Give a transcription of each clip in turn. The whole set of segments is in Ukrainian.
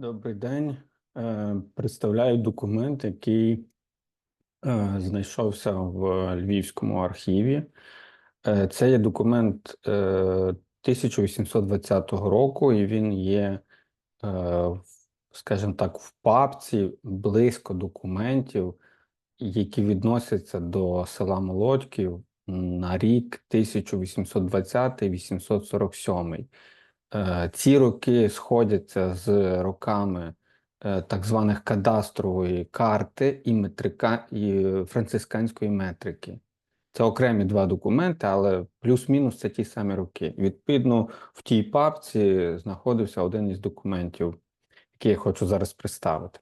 Добрий день. Е, Представляю документ, який е, знайшовся в Львівському архіві. Е, Це є документ е, 1820 року, і він є, скажімо так, в папці близько документів, які відносяться до села Молодьків на рік 1820-847. Е, Ці роки сходяться з роками е, так званих кадастрової карти і метрика і францисканської метрики. Це окремі два документи, але плюс-мінус це ті самі роки. Відповідно, в тій папці знаходився один із документів, який я хочу зараз представити.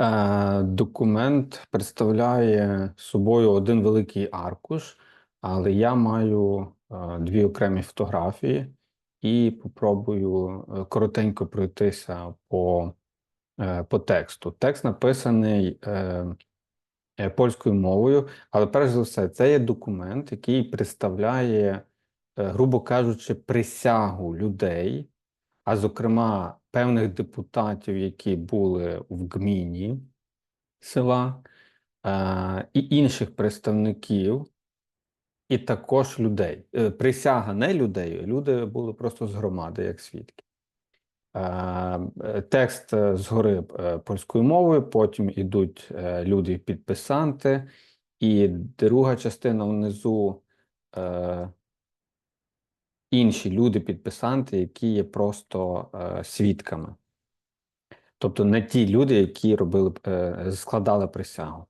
Е, Документ представляє собою один великий аркуш, але я маю дві окремі фотографії і попробую е, коротенько пройтися по, е, по тексту. Текст написаний е, е, польською мовою, але перш за все, це є документ, який представляє, грубо кажучи, присягу людей, а зокрема певних депутатів, які були в гміні села, е, і інших представників, і також людей. Е, Присяга не людей, люди були просто з громади, як свідки. Е, е, Текст згори польською мовою, потім ідуть е, люди-підписанти, і друга частина внизу інші люди-підписанти, які є просто свідками. Тобто не ті люди, які робили, складали присягу.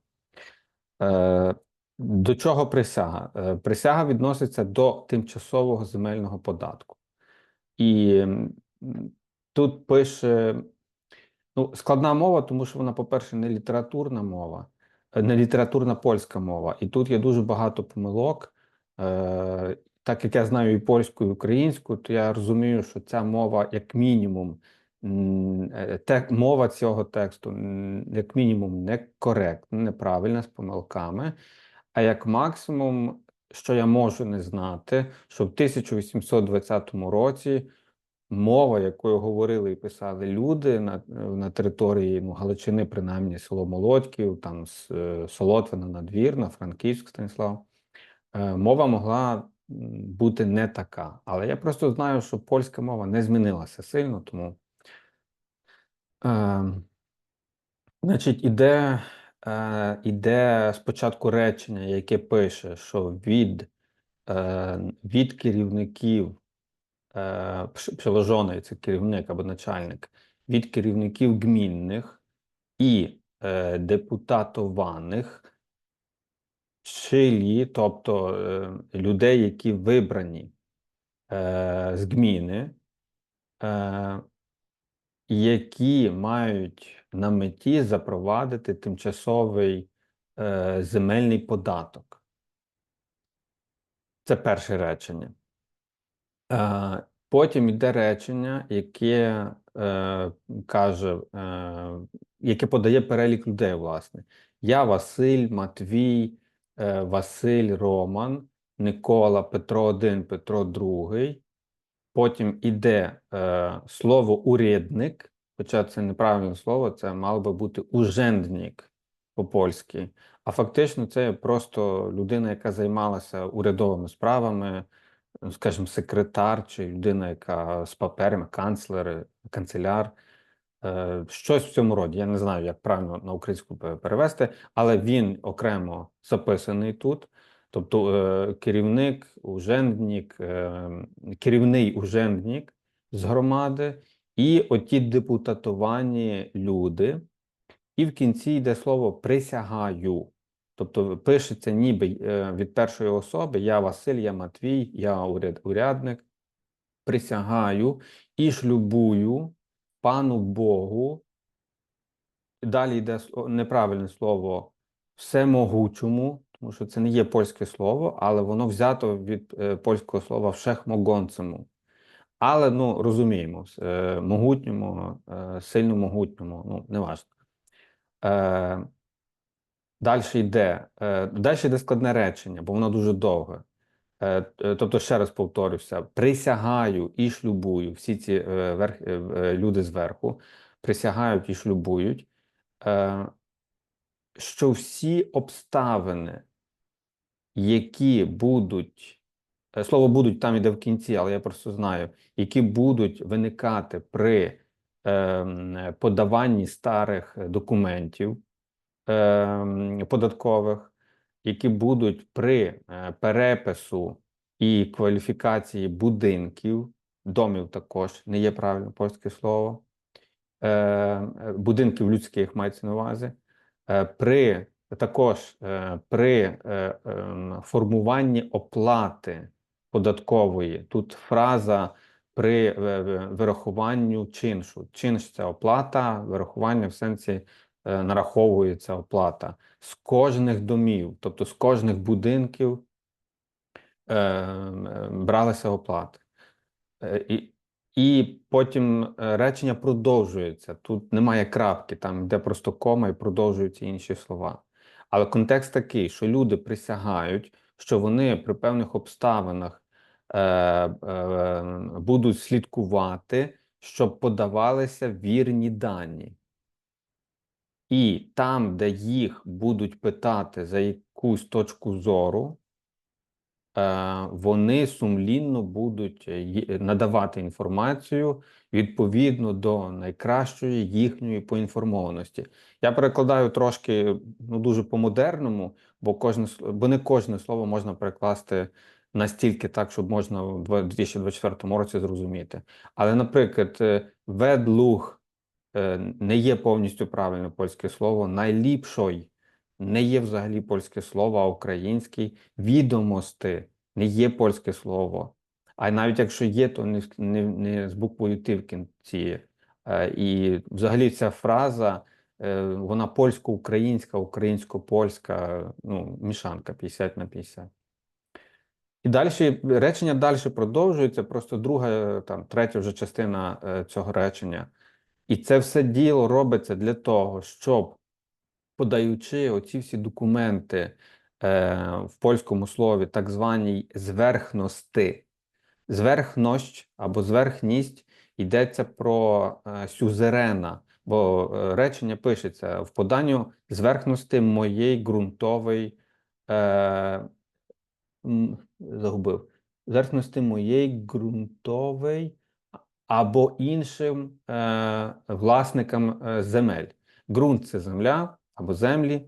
До чого присяга? Е, Присяга відноситься до тимчасового земельного податку. І тут пише ну, складна мова, тому що вона, по-перше, не літературна мова, е, не літературна польська мова. І тут є дуже багато помилок. Е, Так як я знаю і польську, і українську, то я розумію, що ця мова, як мінімум, те, мова цього тексту, як мінімум, некоректна, неправильна, з помилками. А як максимум, що я можу не знати, що в 1820 році мова, якою говорили і писали люди на, на території ну, Галичини, принаймні село Молодьків, там е, Солотвина, Надвірна, Франківськ, Станіслав, е, мова могла бути не така. Але я просто знаю, що польська мова не змінилася сильно, тому. Е, Значить, іде, е, іде спочатку речення, яке пише, що від, е, від керівників, е, приложений це керівник або начальник, від керівників гмінних і е, депутатованих, чилі, тобто е, людей, які вибрані е, з гміни, е, які мають на меті запровадити тимчасовий е, земельний податок. Це перше речення. Е, потім йде речення, яке е, каже, е, яке подає перелік людей, власне. Я Василь, Матвій, е, Василь, Роман, Никола, Петро один, Петро другий. Потім іде е, слово урядник, хоча це неправильне слово, це мало би бути ужендник по-польськи. А фактично це просто людина, яка займалася урядовими справами, ну, скажімо, секретар чи людина, яка з паперами, канцлер, канцеляр. Е, щось в цьому роді. Я не знаю, як правильно на українську перевести, але він окремо записаний тут. Тобто е, керівник, ужендник, е, керівний ужендник з громади, і оті депутатовані люди. І в кінці йде слово присягаю. Тобто пишеться ніби е, від першої особи: я Василь, я Матвій, я уряд, урядник. Присягаю і шлюбую пану Богу. Далі йде неправильне слово всемогучому, тому що це не є польське слово, але воно взято від е, польського слова всехмогонцему. Але ну розуміємо, е, могутньому, е, сильно могутньому, ну неважно. Е, далі йде, далі йде складне речення, бо воно дуже довге. Тобто, ще раз повторюся: присягаю і шлюбую всі ці верх, люди зверху, присягають і шлюбують, що всі обставини, які будуть, слово будуть там іде в кінці, але я просто знаю, які будуть виникати при ем, подаванні старих документів ем, податкових, які будуть при е, перепису і кваліфікації будинків, домів також не є правильне польське слово, е, е, будинків людських мається на увазі, е, при також е, при е, ем, формуванні оплати податкової. Тут фраза при е, вирахуванню чиншу. Чинш це оплата, вирахування в сенсі е, нараховується оплата з кожних домів, тобто з кожних будинків е, бралися оплати. І, і потім речення продовжується. Тут немає крапки, там йде просто кома і продовжуються інші слова. Але контекст такий, що люди присягають, що вони при певних обставинах будуть слідкувати, щоб подавалися вірні дані. І там, де їх будуть питати за якусь точку зору, е, вони сумлінно будуть е, надавати інформацію відповідно до найкращої їхньої поінформованості. Я перекладаю трошки ну, дуже по-модерному, бо кожне бо не кожне слово можна перекласти настільки так, щоб можна в 2024 році зрозуміти. Але, наприклад, е, ведлуг е, не є повністю правильне польське слово. Найліпшой не є взагалі польське слово, а український. Відомости не є польське слово. А навіть якщо є, то не, не, не з буквою Т в кінці. Е, І взагалі ця фраза, вона польсько-українська, українсько-польська, ну, мішанка 50 на 50. І далі речення далі продовжується, просто друга, там, третя вже частина е, цього речення. І це все діло робиться для того, щоб, подаючи оці всі документи е, в польському слові, так званій зверхності, зверхність або зверхність йдеться про е, сюзерена, бо е, речення пишеться в поданню зверхності моєї ґрунтової. Е, загубив. Зверхності моєї ґрунтової або іншим е, власникам е, земель. Ґрунт це земля або землі.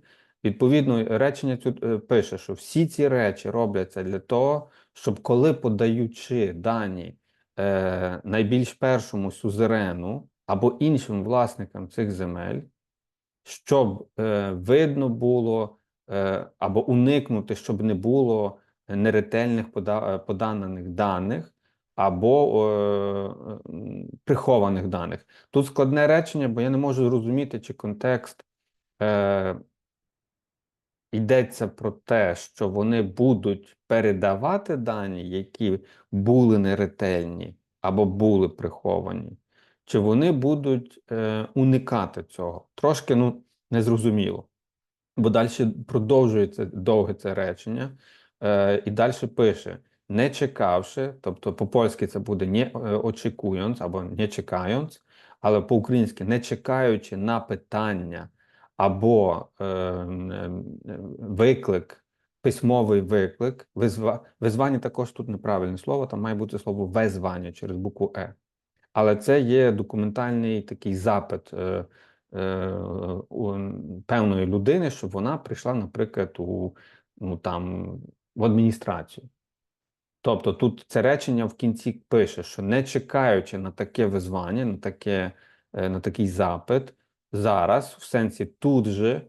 Відповідно, речення тут е, пише, що всі ці речі робляться для того, щоб коли подаючи дані е, найбільш першому сюзерену або іншим власникам цих земель, щоб е, видно було е, або уникнути, щоб не було неретельних е, поданих даних або е, прихованих даних. Тут складне речення, бо я не можу зрозуміти, чи контекст е, йдеться про те, що вони будуть передавати дані, які були неретельні або були приховані, чи вони будуть е, уникати цього. Трошки ну, незрозуміло. Бо далі продовжується довге це речення, і далі пише: не чекавши, тобто по-польськи це буде не е, очікуjąc або не чекając, але по-українськи не чекаючи на питання або е, ем, виклик, письмовий виклик, визва, визвання також тут неправильне слово, там має бути слово везвання через букву Е. Але це є документальний такий запит е, е, у певної людини, щоб вона прийшла, наприклад, у ну, там, в адміністрацію. Тобто тут це речення в кінці пише, що не чекаючи на таке визвання, на, таке, е, на такий запит, зараз, в сенсі тут же,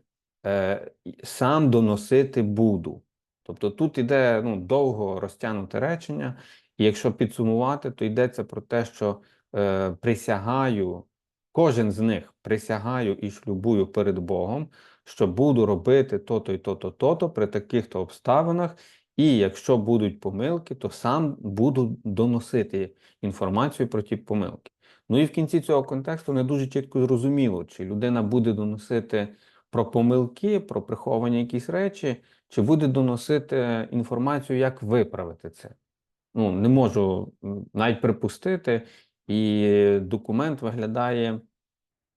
е, сам доносити буду. Тобто тут іде ну, довго розтягнуте речення, і якщо підсумувати, то йдеться про те, що е, присягаю, кожен з них присягаю і шлюбую перед Богом, що буду робити то-то і то-то, то-то при таких-то обставинах, і якщо будуть помилки, то сам буду доносити інформацію про ті помилки. Ну і в кінці цього контексту не дуже чітко зрозуміло, чи людина буде доносити про помилки, про приховані якісь речі, чи буде доносити інформацію, як виправити це. Ну, не можу навіть припустити, і документ виглядає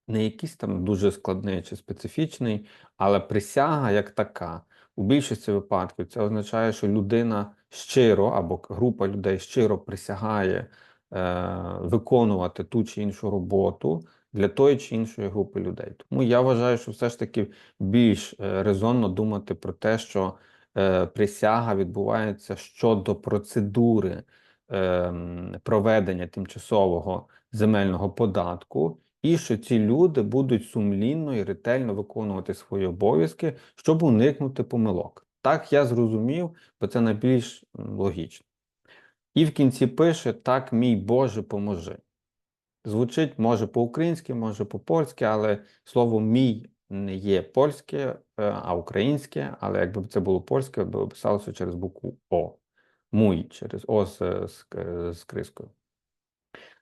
не якийсь там дуже складний чи специфічний, але присяга як така. У більшості випадків це означає, що людина щиро або група людей щиро присягає е, виконувати ту чи іншу роботу для тої чи іншої групи людей. Тому я вважаю, що все ж таки більш е, резонно думати про те, що е, присяга відбувається щодо процедури е, проведення тимчасового земельного податку, і що ці люди будуть сумлінно і ретельно виконувати свої обов'язки, щоб уникнути помилок. Так я зрозумів, бо це найбільш логічно. І в кінці пише: так, мій Боже, поможи. Звучить може по-українськи, може по-польськи, але слово мій не є польське, е, а українське. Але якби це було польське, то писалося через букву О. Муй через О з, з, з крискою.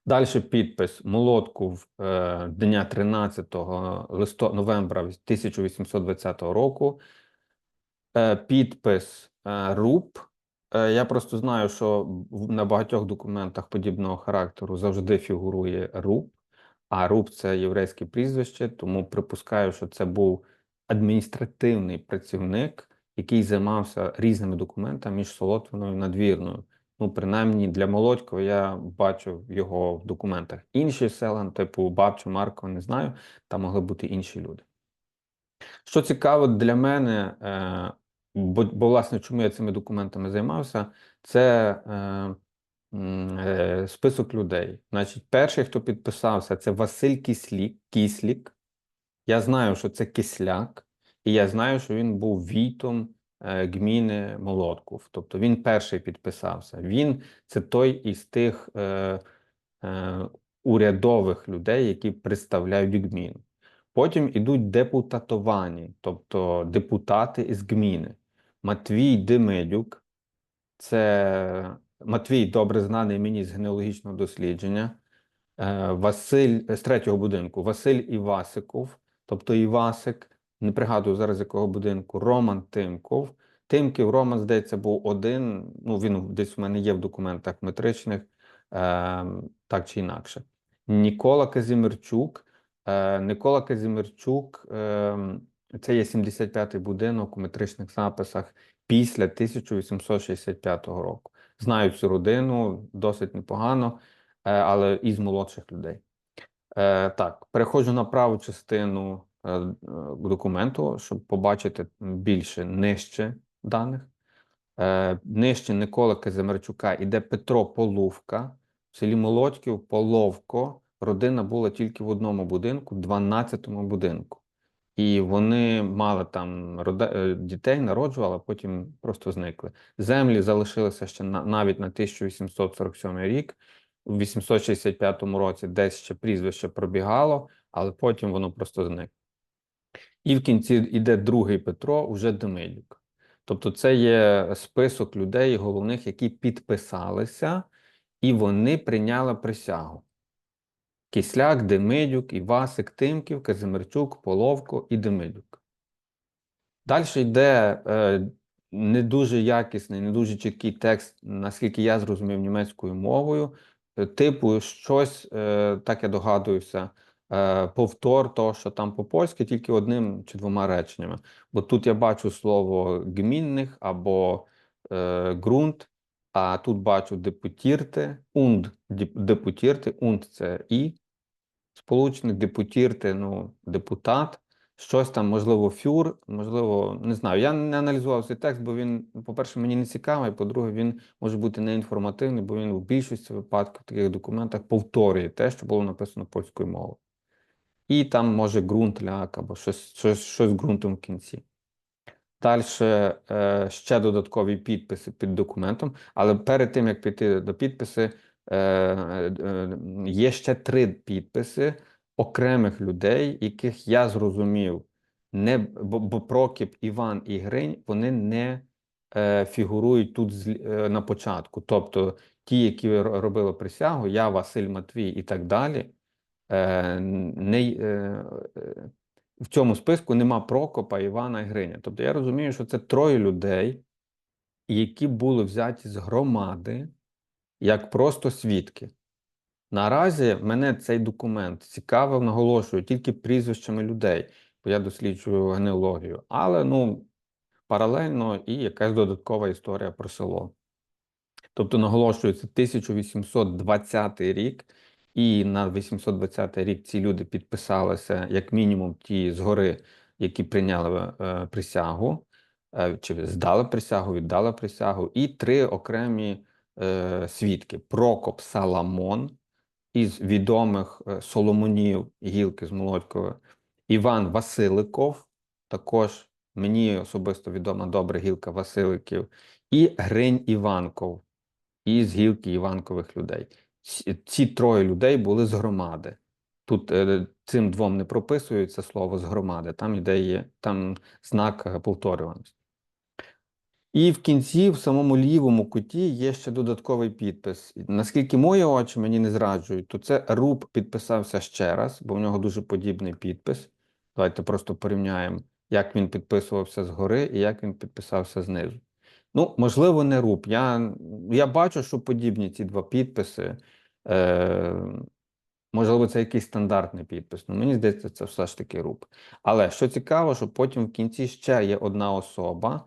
Далі підпис молотков е, дня 13 листо, новембра 1820 року. Е, підпис е, РУП. Е, я просто знаю, що на багатьох документах подібного характеру завжди фігурує РУП, а РУП це єврейське прізвище, тому припускаю, що це був адміністративний працівник, який займався різними документами між Солотвиною і Надвірною. Ну, принаймні для Молодького я бачив його в документах. Інші села, типу Бабчу, Маркова, не знаю, там могли бути інші люди. Що цікаво для мене, е, бо, бо власне, чому я цими документами займався, це е, е, список людей. Значить, перший, хто підписався, це Василь Кислік, Кіслік. Я знаю, що це Кисляк, і я знаю, що він був війтом гміни Молотков. Тобто він перший підписався. Він це той із тих е, е, урядових людей, які представляють гміну. Потім ідуть депутатовані, тобто депутати із гміни. Матвій Демидюк, це Матвій добре знаний мені з генеалогічного дослідження. Е, Василь з третього будинку, Василь Івасиков, тобто Івасик, не пригадую зараз якого будинку, Роман Тимков. Тимків Роман, здається, був один. Ну, він десь у мене є в документах метричних, е, так чи інакше. Нікола Казімирчук. Е, Никола Казімирчук, е, це є 75-й будинок у метричних записах після 1865 року. Знаю цю родину досить непогано, е, але із молодших людей. Е, Так, переходжу на праву частину документу, щоб побачити більше нижче даних. Е, Нижче Никола Казимирчука іде Петро Половка. В селі Молодьків, Половко. Родина була тільки в одному будинку, 12-му будинку. І вони мали там е, дітей, народжували, а потім просто зникли. Землі залишилися ще на, навіть на 1847 рік. У 865 році десь ще прізвище пробігало, але потім воно просто зникло. І в кінці йде другий Петро, уже Демидюк. Тобто, це є список людей головних, які підписалися, і вони прийняли присягу. Кисляк, Демидюк, Івасик, Тимків, Казимирчук, Половко і Демидюк. Далі йде е, не дуже якісний, не дуже чіткий текст, наскільки я зрозумів німецькою мовою, типу щось, е, так я догадуюся, повтор того, що там по-польськи, тільки одним чи двома реченнями. Бо тут я бачу слово гмінних або е, ґрунт, а тут бачу депутірти, унд депутірти, унд це і, сполучник, депутірти, ну, депутат, щось там, можливо, фюр, можливо, не знаю. Я не аналізував цей текст, бо він, по-перше, мені не цікавий, по-друге, він може бути неінформативний, бо він в більшості випадків в таких документах повторює те, що було написано польською мовою. І там може ґрунт ляк або щось, щось, щось з ґрунтом в кінці. Далі е, ще додаткові підписи під документом, але перед тим як піти до підписи, е, е, є ще три підписи окремих людей, яких я зрозумів, не бо, бо Прокіп, Іван і Гринь вони не фігурують тут на початку. Тобто ті, які робили присягу, я, Василь Матвій і так далі, не, е, е, в цьому списку нема Прокопа, Івана і Гриня. Тобто я розумію, що це троє людей, які були взяті з громади як просто свідки. Наразі мене цей документ цікавив, наголошую, тільки прізвищами людей, бо я досліджую генеалогію, але ну, паралельно і якась додаткова історія про село. Тобто наголошується 1820 рік, і на 820 рік ці люди підписалися, як мінімум, ті згори, які прийняли е, присягу, е, чи здали присягу, віддали присягу, і три окремі е, свідки: Прокоп Саламон із відомих Соломонів гілки з Молодькова, Іван Василиков, також мені особисто відома добра гілка Василиків, і Гринь Іванков із гілки Іванкових людей. Ці, троє людей були з громади. Тут е, цим двом не прописується слово з громади, там йде є там знак е, повторюваності. І в кінці, в самому лівому куті, є ще додатковий підпис. Наскільки мої очі мені не зраджують, то це Руб підписався ще раз, бо в нього дуже подібний підпис. Давайте просто порівняємо, як він підписувався згори і як він підписався знизу. Ну, можливо, не Руб. Я я бачу, що подібні ці два підписи. Е, Можливо, це якийсь стандартний підпис. Ну, мені здається, це все ж таки Руб. Але що цікаво, що потім в кінці ще є одна особа.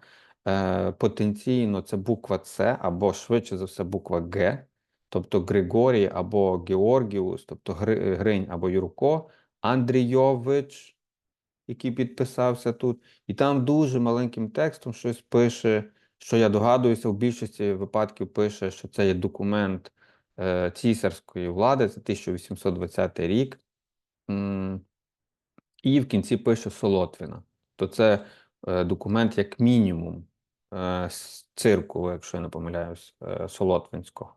Е, Потенційно це буква С, або швидше за все, буква Г, тобто Григорій або Георгіус, тобто Гринь або Юрко, Андрійович, який підписався тут. І там дуже маленьким текстом щось пише що я догадуюся, в більшості випадків пише, що це є документ цісарської влади, це 1820 рік, і в кінці пише Солотвіна. То це е, документ, як мінімум, е, з цирку, якщо я не помиляюсь, е, Солотвинського.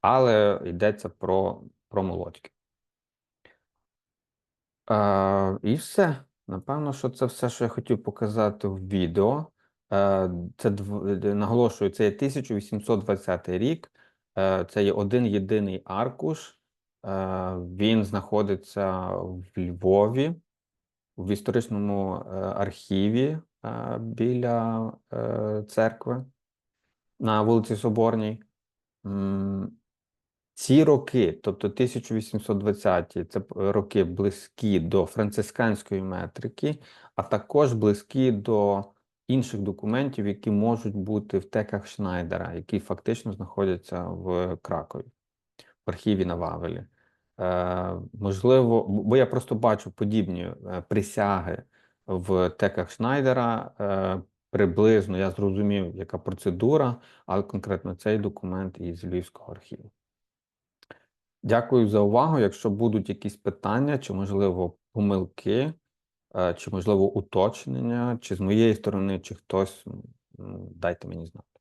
Але йдеться про, про молодьки. Е, і все. Напевно, що це все, що я хотів показати в відео. Е, це наголошую, це є 1820 рік. Е, це є один єдиний аркуш. Е, він знаходиться в Львові, в історичному архіві біля церкви на вулиці Соборній. Ці роки, тобто 1820-ті, це роки близькі до францисканської метрики, а також близькі до інших документів, які можуть бути в теках Шнайдера, які фактично знаходяться в Кракові, в архіві на Вавелі. Е, Можливо, бо я просто бачу подібні е, присяги в теках Шнайдера. Е, Приблизно я зрозумів, яка процедура, але конкретно цей документ із Львівського архіву. Дякую за увагу. Якщо будуть якісь питання чи, можливо, помилки. Е, чи можливо уточнення, чи з моєї сторони, чи хтось дайте мені знати.